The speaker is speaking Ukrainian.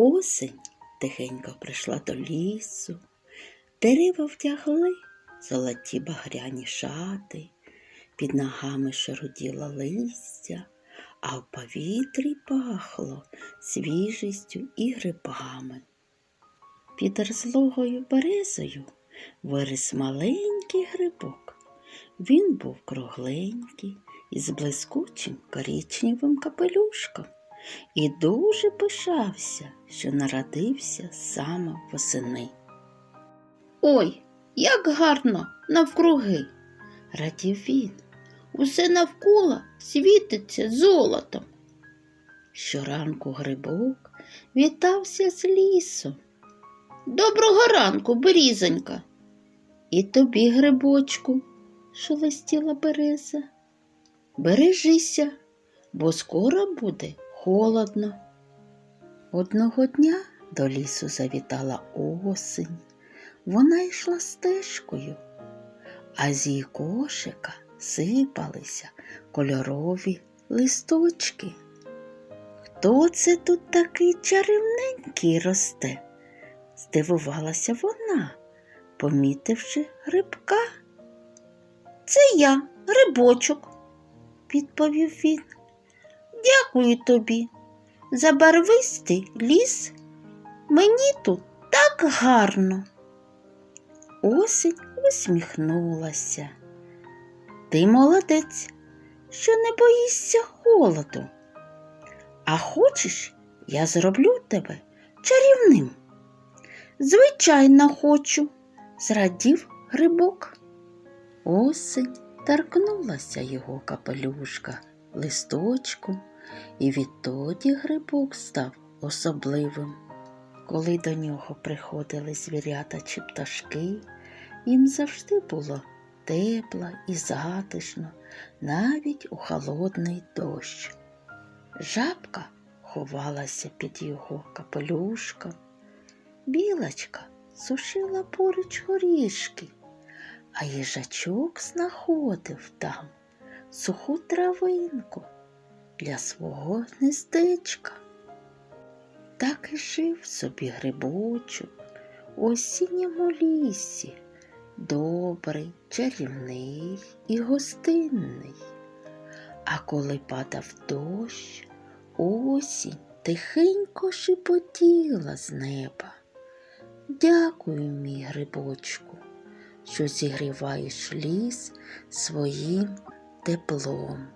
Осень тихенько прийшла до лісу, дерева втягли золоті багряні шати, під ногами шаруділо листя, а в повітрі пахло свіжістю і грибами. Під розлогою березою виріс маленький грибок. Він був кругленький із блискучим коричневим капелюшком і дуже пишався, що народився саме восени. Ой, як гарно навкруги, радів він. Усе навколо світиться золотом. Щоранку грибок вітався з лісом. Доброго ранку, берізонька. І тобі, грибочку, шелестіла береза. Бережися, бо скоро буде холодно. Одного дня до лісу завітала осень. Вона йшла стежкою, а з її кошика сипалися кольорові листочки. Хто це тут такий чарівненький росте? здивувалася вона, помітивши грибка. Це я, грибочок, відповів він. Дякую тобі за барвистий ліс. Мені тут так гарно. Осінь усміхнулася. Ти молодець, що не боїшся холоду. А хочеш, я зроблю тебе чарівним? Звичайно, хочу, зрадів грибок. Осень торкнулася його капелюшка листочком, і відтоді грибок став особливим. Коли до нього приходили звірята чи пташки, їм завжди було тепло і затишно, навіть у холодний дощ. Жабка ховалася під його капелюшком, білочка сушила поруч горішки, а їжачок знаходив там суху травинку для свого гнездечка. Так і жив собі грибочок у осінньому лісі, добрий, чарівний і гостинний. А коли падав дощ, осінь тихенько шепотіла з неба. Дякую, мій грибочку, що зігріваєш ліс своїм теплом.